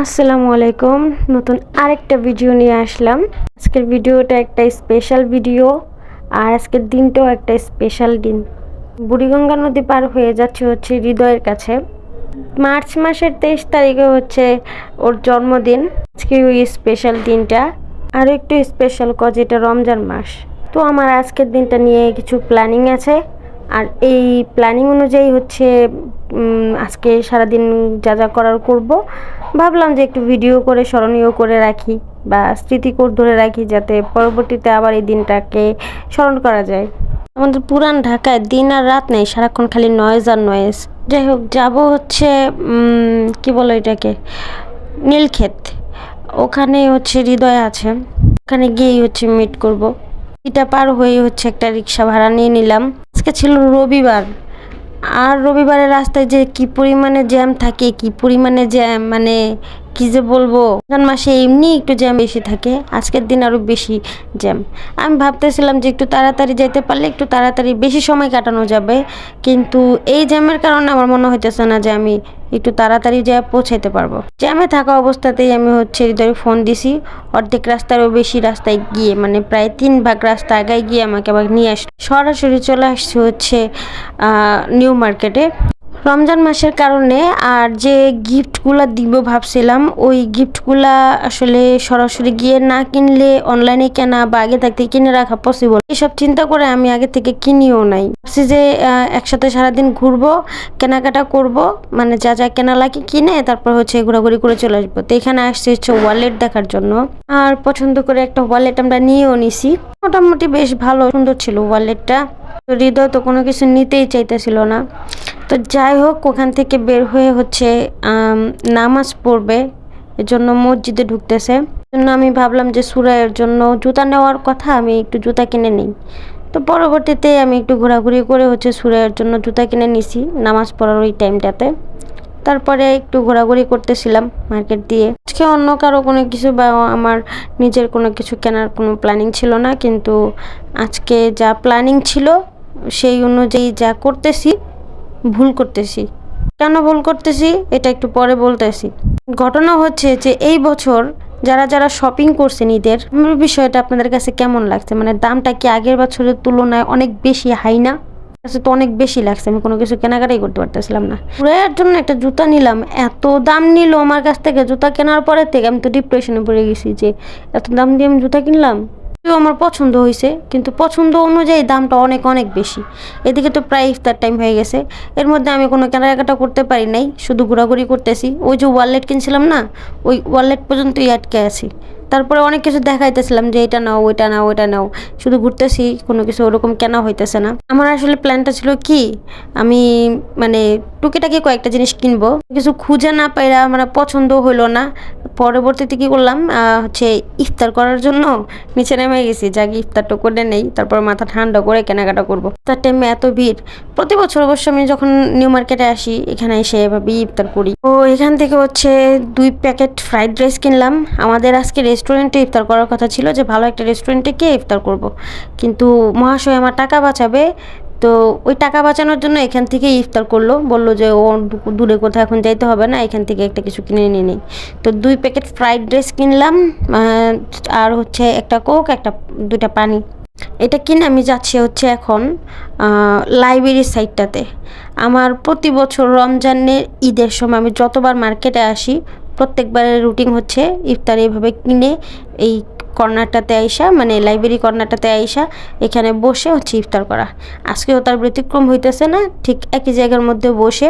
আসসালামু আলাইকুম। নতুন আরেকটা ভিডিও নিয়ে আসলাম। আজকের ভিডিওটা একটা স্পেশাল ভিডিও আর আজকের দিনটাও একটা স্পেশাল দিন। বুড়িগঙ্গা নদী পার হয়ে যাচ্ছে হচ্ছে হৃদয়ের কাছে। মার্চ মাসের তেইশ তারিখে হচ্ছে ওর জন্মদিন। আজকে ওই স্পেশাল দিনটা। আরও একটু স্পেশাল কজ এটা রমজান মাস। তো আমার আজকের দিনটা নিয়ে কিছু প্ল্যানিং আছে। আর এই প্ল্যানিং অনুযায়ী হচ্ছে আজকে সারাদিন যা যা করার করব। ভাবলাম যে একটু ভিডিও করে, স্মরণীয় করে রাখি বা স্মৃতিকোর ধরে রাখি যাতে পরবর্তীতে আবার এই দিনটাকে স্মরণ করা যায়। আমাদের পুরান ঢাকায় দিন আর রাত নেই, সারাক্ষণ খালি নয়েজ আর নয়েজ যাই হোক, যাব হচ্ছে কি বলো এটাকে? নীলক্ষেত। ওখানে হচ্ছে হৃদয় আছে। ওখানে গিয়েই হচ্ছে মিট করব। এটা পার হয়ে হচ্ছে একটা রিক্সা ভাড়া নিয়ে নিলাম। আজকে ছিল রবিবার। আর রবিবারের রাস্তায় যে কী পরিমাণে জ্যাম থাকে, কী পরিমাণে জ্যাম মানে কি যে বলব? রমজান মাসে এমনি একটু জ্যাম বেশি থাকে, আজকের দিন আরও বেশি জ্যাম। আমি ভাবতেছিলাম যে একটু তাড়াতাড়ি যেতে পারলে একটু তাড়াতাড়ি বেশি সময় কাটানো যাবে, কিন্তু এই জ্যামের কারণে আমার মনে হইতেছে না যে আমি একটু তাড়াতাড়ি যেয়ে পৌঁছাইতে পারব। জ্যামে থাকা অবস্থাতেই আমি হচ্ছে হৃদয় ফোন দিছি, অর্ধেক রাস্তারও বেশি রাস্তায় গিয়ে মানে প্রায় তিন ভাগ রাস্তা আগায় গিয়ে আমাকে আবার নিয়ে আস, সরাসরি চলে আসছে হচ্ছে নিউ মার্কেটে। রমজান মাসের কারণে আর যে গিফটগুলো দিব ভাবছিলাম, ওই গিফটগুলা আসলে সরাসরি গিয়ে না কিনলে অনলাইনে কেনা বা আগে থাকতে কিনে রাখা পসিবল এসব চিন্তা করে আমি আগে থেকে কিনিও নাই। ভাবছি যে একসাথে সারাদিন ঘুরবো, কেনাকাটা করব মানে যা যা কেনা লাগে কিনে তারপর হচ্ছে ঘোরাঘুরি করে চলে আসব। তো এখানে আসছে হচ্ছে ওয়ালেট দেখার জন্য। আর পছন্দ করে একটা ওয়ালেট আমরা নিয়েও নিছি। মোটামুটি বেশ ভালো, সুন্দর ছিল ওয়ালেটটা হৃদয় তো কোনো কিছু নিতেই চাইতেছিল না। তো যাই হোক, ওখান থেকে বের হয়ে হচ্ছে নামাজ পড়বে, এজন্য মসজিদে ঢুকতেছে। জন্য আমি ভাবলাম যে সুরাইয়ের জন্য জুতা নেওয়ার কথা, আমি একটু জুতা কিনে নিই। তো পরবর্তীতে আমি একটু ঘোরাঘুরি করে হচ্ছে সুরাইয়ের জন্য জুতা কিনে নিছি, নামাজ পড়ার ওই টাইমটাতে। তারপরে একটু ঘোরাঘুরি করতেছিলাম মার্কেট দিয়ে। আজকে অন্য কারও কোনো কিছু বা আমার নিজের কোনো কিছু কেনার কোনো প্ল্যানিং ছিল না, কিন্তু আজকে যা প্ল্যানিং ছিল, সেই অনুযায়ী যা করতেছি ভুল করতেছি। কেন ভুল করতেছি? এটা একটু পরে বলতেছি ঘটনা হচ্ছে যে এই বছর যারা যারা শপিং করছেন ঈদের বিষয়টা আপনাদের কাছে কেমন লাগছে? মানে দামটা কি আগের বছরের তুলনায় অনেক বেশি হাই না? তো অনেক বেশি লাগছে, আমি কোনো কিছু কেনাকাটাই করতে পারতেছিলাম না। পুরাইয়ের জন্য একটা জুতা নিলাম, এত দাম নিল আমার কাছ থেকে জুতা কেনার পরে থেকে আমি তো ডিপ্রেশনে পড়ে গেছি যে, এত দাম দিয়ে আমি জুতা কিনলাম? আমার পছন্দ হয়েছে, কিন্তু পছন্দ অনুযায়ী দামটা অনেক অনেক বেশি। এদিকে তো প্রায় ইফতার টাইম হয়ে গেছে। এর মধ্যে আমি কোনো কেনাকাটা করতে পারি নাই, শুধু ঘোরাঘুরি করতেছি। ওই যে ওয়ালেট কিনছিলাম না, ওই ওয়ালেট পর্যন্তই আটকে আছি। তারপরে অনেক কিছু দেখাইতেছিলাম যে এটা নাও, ওইটা নাও ওইটা নাও। শুধু ঘুরতেছি, কোনো কিছু ওরকম কেনা হইতেছে না। আমার আসলে প্ল্যানটা ছিল কি, আমি মানে টুকিটাকি কয়েকটা জিনিস কিনবো। কিছু খুঁজে না পাইরা মানে পছন্দ হইল না। পরবর্তীতে কি করলাম? হচ্ছে ইফতার করার জন্য নিচে নেমে গেছি। যা যাকে ইফতারটা করে নেই, তারপর মাথা ঠান্ডা করে কেনাকাটা করব। তার টাইমে এত ভিড়। প্রতি বছর অবশ্য আমি যখন নিউ মার্কেটে আসি, এখানে এসে এভাবেই ইফতার করি। তো এখান থেকে হচ্ছে দুই প্যাকেট ফ্রাইড রাইস কিনলাম। আমাদের আজকে রেস্টুরেন্টে ইফতার করার কথা ছিল যে, ভালো একটা রেস্টুরেন্টে গিয়ে ইফতার করব। কিন্তু মহাশয় আমার টাকা বাঁচাবে তো ওই টাকা বাঁচানোর জন্য এখান থেকে ইফতার করল। বলল যে, ও দূরে কোথাও এখন যাইতে হবে না, এখান থেকে একটা কিছু কিনে নিয়ে নিই। তো দুই প্যাকেট ফ্রাইড রাইস কিনলাম আর হচ্ছে একটা কোক, একটা দুইটা পানি। এটা কিনে আমি যাচ্ছি হচ্ছে এখন লাইব্রেরির সাইডটাতে আমার প্রতি বছর রমজানের ঈদের সময় আমি যতবার মার্কেটে আসি, প্রত্যেকবারের রুটিন হচ্ছে ইফতার এইভাবে কিনে এই কর্নারটাতে আইসা মানে লাইব্রেরি কর্নারটাতে আইসা এখানে বসে হচ্ছে ইফতার করা। আজকেও তার ব্যতিক্রম হইতেছে না, ঠিক একই জায়গার মধ্যে বসে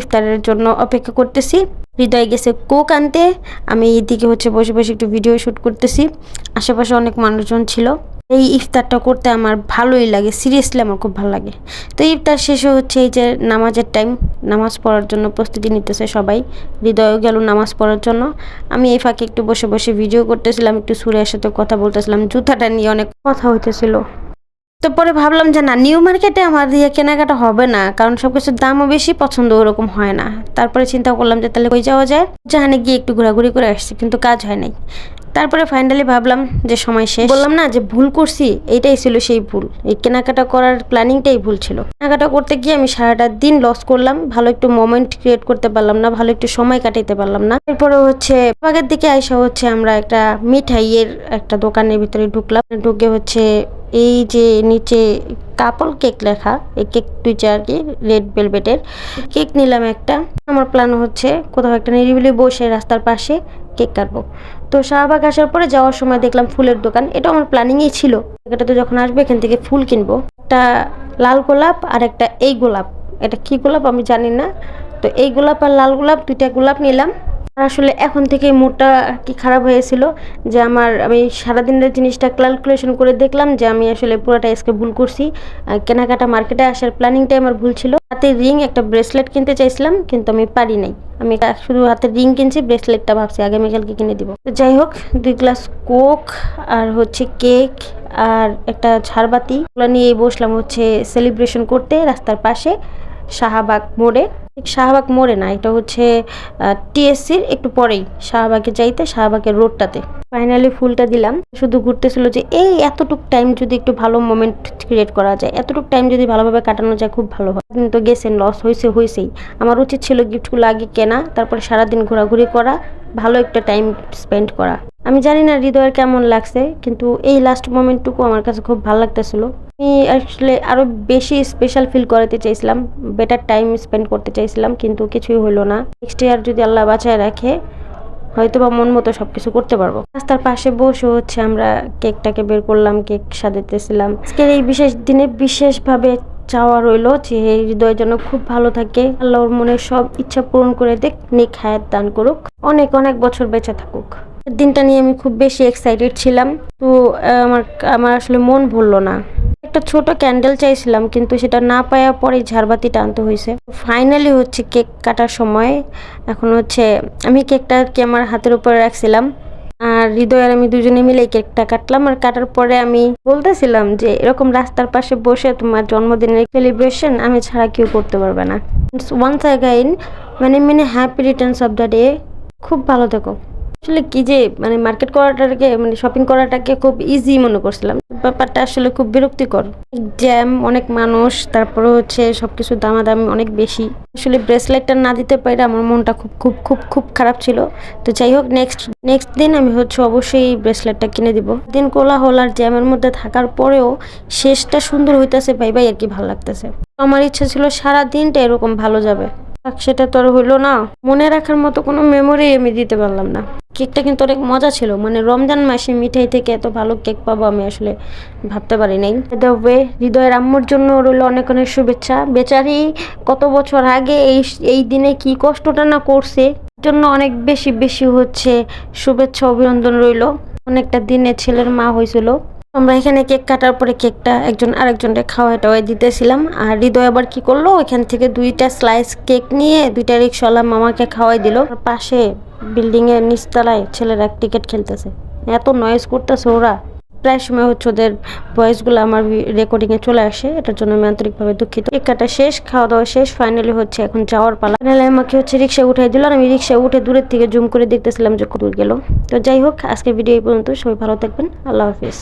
ইফতারের জন্য অপেক্ষা করতেছি। হৃদয় গেছে কোক আনতে, আমি এইদিকে হচ্ছে বসে বসে একটু ভিডিও শ্যুট করতেছি। আশেপাশে অনেক মানুষজন ছিল। এই ইফতারটা করতে আমার ভালোই লাগে সিরিয়াসলি আমার খুব ভালো লাগে। তো ইফতার শেষে হচ্ছে এই যে নামাজের টাইম নামাজ পড়ার জন্য প্রস্তুতি নিতেছে সবাই, হৃদয়ও গেল নামাজ পড়ার জন্য। আমি এই ফাঁকে একটু বসে বসে ভিডিও করতেছিলাম, একটু সুরের সাথে কথা বলতেছিলাম, জুতাটা নিয়ে অনেক কথা হইতেছিল। তো পরে ভাবলাম যে না নিউ মার্কেটে আমার দিয়ে কেনাকাটা হবে না, কারণ সব কিছুর দামও বেশি, পছন্দ ওরকম হয় না। তারপরে চিন্তা করলাম যে তাহলে কই যাওয়া যায়? জাহানে গিয়ে একটু ঘোরাঘুরি করে আসছি, কিন্তু কাজ হয় নাই। তারপরে ফাইনালি ভাবলাম যে সময় শেষ। বললাম না যে ভুল করছি, এইটাই ছিল সেই ভুল। এই কেনাকাটা করার প্ল্যানিংটাই ভুল ছিল। কেনাকাটা করতে গিয়ে আমি সারাটা দিন লস করলাম, ভালো একটু মোমেন্ট ক্রিয়েট করতে পারলাম না, ভালো একটু সময় কাটাইতে পারলাম না। এরপরে হচ্ছে বাগের দিকে আইসা হচ্ছে আমরা একটা মিঠাইয়ের একটা দোকানের ভিতরে ঢুকলাম। ঢুকে হচ্ছে এই যে নিচে কাপল কেক লেখা, এই কেক দুইটা আর কি রেড ভেলভেটের কেক নিলাম একটা। আমার প্ল্যান হচ্ছে কোথাও একটা নিরিবিলি বসে রাস্তার পাশে কেক কাটবো। তো শাহবাগ আসার পরে যাওয়ার সময় দেখলাম ফুলের দোকান। এটা আমার প্ল্যানিংই ছিল। এটা তো যখন আসবে, এখান থেকে ফুল কিনবো। একটা লাল গোলাপ আর একটা এই গোলাপ। এটা কি গোলাপ আমি জানি না। তো এই গোলাপ আর লাল গোলাপ দুইটা গোলাপ নিলাম। আসলে এখন থেকে মুডটা কি খারাপ হয়েছিল যে আমার, আমি সারাদিনের জিনিসটা ক্যালকুলেশন করে দেখলাম যে আমি আসলে পুরোটা আজকে ভুল করছি। কেনাকাটা মার্কেটে আসার প্ল্যানিংটাই আমার ভুল ছিল। হাতে রিং একটা ব্রেসলেট কিনতে চাইছিলাম, কিন্তু আমি পারি নাই। আমি শুধু হাতে রিং কিনছি ব্রেসলেটটা ভাবছি আগামীকালকে কিনে দিব। তো যাই হোক, দুই গ্লাস কোক আর হচ্ছে কেক আর একটা ঝাড়বাতি। ওগুলো নিয়ে বসলাম হচ্ছে সেলিব্রেশন করতে রাস্তার পাশে, শাহবাগ মোড়ে। শাহবাগ মোড়ে না, এটা হচ্ছে টিএসসির একটু পরেই, শাহবাগে যাইতে, শাহবাগের রোডটাতে। ফাইনালি ফুলটা দিলাম। শুধু ঘুরতেছিল যে, এই এতটুক টাইম যদি একটু ভালো মোমেন্ট ক্রিয়েট করা যায়, এতটুক টাইম যদি ভালোভাবে কাটানো যায়, খুব ভালো হয়। কিন্তু গেছেন লস হয়েছে হয়েছেই আমার উচিত ছিল গিফটগুলো আগে কেনা, তারপরে সারাদিন ঘোরাঘুরি করা, ভালো একটা টাইম স্পেন্ড করা। আমি জানি না হৃদয়ের কেমন লাগছে, কিন্তু এই লাস্ট মোমেন্টটুকু আমার কাছে খুব ভালো লাগতেছিল। আমি আসলে আরও বেশি স্পেশাল ফিল করাতে চাইছিলাম বেটার টাইম স্পেন্ড করতে চাইছিলাম, কিন্তু কিছুই হলো না। নেক্সট ইয়ার যদি আল্লাহ বাঁচায় রাখে হয়তো বা মন মতো সব কিছু করতে পারব। রাস্তার পাশে বসে হচ্ছে আমরা কেকটাকে বের করলাম, কেক সাজাতেছিলাম। আজকের এই বিশেষ দিনে বিশেষভাবে চাওয়া রইল যে হৃদয় যেন খুব ভালো থাকে। আল্লাহর মনের সব ইচ্ছা পূরণ করে দেখ নেক হায়াত দান করুক। অনেক অনেক বছর বেঁচে থাকুক। দিনটা নিয়ে আমি খুব বেশি এক্সাইটেড ছিলাম। তো আমার আমার আসলে মন ভরলো না। একটা ছোট ক্যান্ডেল চাইছিলাম, কিন্তু সেটা না পাওয়া পরে ঝাড়বাতিটা আনতে হয়েছে। ফাইনালি হচ্ছে কেক কাটার সময়। এখন হচ্ছে আমি কেকটা কি আমার হাতের উপরে রাখছিলাম। আর হৃদয় আর আমি দুজনে মিলে কেকটা কাটলাম। আর কাটার পরে আমি বলতেছিলাম যে, এরকম রাস্তার পাশে বসে তোমার জন্মদিনের সেলিব্রেশন আমি ছাড়া কেউ করতে পারবে না। ওয়ান্স অ্যাগাইন মানে মানে happy returns of the day খুব ভালো থেকো। আসলে কি যে মানে মার্কেট করাটাকে মানে শপিং করাটাকে খুব ইজি মনে করছিলাম। ব্যাপারটা আসলে খুব বিরক্তিকর। জ্যাম অনেক মানুষ, তারপরে হচ্ছে সবকিছু দামাদামি অনেক বেশি। আসলে ব্রেসলেটটা না দিতে পারে আমার মনটা খুব খুব খুব খুব খারাপ ছিল। তো যাই হোক নেক্সট নেক্সট দিন আমি হচ্ছে অবশ্যই ব্রেসলেটটা কিনে দিব। দিন কোলাহল আর জ্যামের মধ্যে থাকার পরেও শেষটা সুন্দর হইতেছে ভাই ভাই আর কি ভালো লাগতেছে। আমার ইচ্ছা ছিল সারা দিনটা এরকম ভালো যাবে। সেটা তো আর হইল না। মনে রাখার মতো কোনো মেমোরি আমি দিতে পারলাম না। কেকটা কিন্তু অনেক মজা ছিল। মানে রমজান মাসে মিঠাই থেকে এত ভালো কেক পাবো আমি আসলে ভাবতে পারি নাই। দ্য ওয়ে হৃদয়ের আম্মুর জন্য রইল অনেক অনেক শুভেচ্ছা। বেচারি কত বছর আগে এই এই দিনে কি কষ্টটা না করছে জন্য অনেক বেশি বেশি হচ্ছে শুভেচ্ছা, অভিনন্দন রইল। অনেকটা দিনে ছেলের মা হয়েছিল আমরা এখানে কেক কাটার পরে কেকটা একজন আরেকজনকে খাওয়াই টাওয়াই দিতেছিলাম। আর হৃদয় আবার কি করল? এখান থেকে দুইটা স্লাইস কেক নিয়ে দুইটা রিক্সাওয়ালা মামাকে খাওয়াই দিল। পাশে বিল্ডিং এর নিচতলায় ছেলেরা টিকিট খেলতেছে। এত নয়েজ করতেছে ওরা। প্রায় সময় হচ্ছে ওদের ভয়েসগুলো আমার রেকর্ডিংয়ে চলে আসে। এটার জন্য আমি আন্তরিকভাবে দুঃখিত। কেক কাটা শেষ খাওয়া দাওয়া শেষ ফাইনালি হচ্ছে এখন যাওয়ার পালা। ফাইনালি আমাকে হচ্ছে রিক্সা উঠাই দিল। আর আমি রিক্সা উঠে দূরের থেকে জুম করে দেখতেছিলাম যে দূর গেল। তো যাই হোক, আজকের ভিডিও এই পর্যন্ত। সবাই ভালো থাকবেন। আল্লাহ হাফিজ।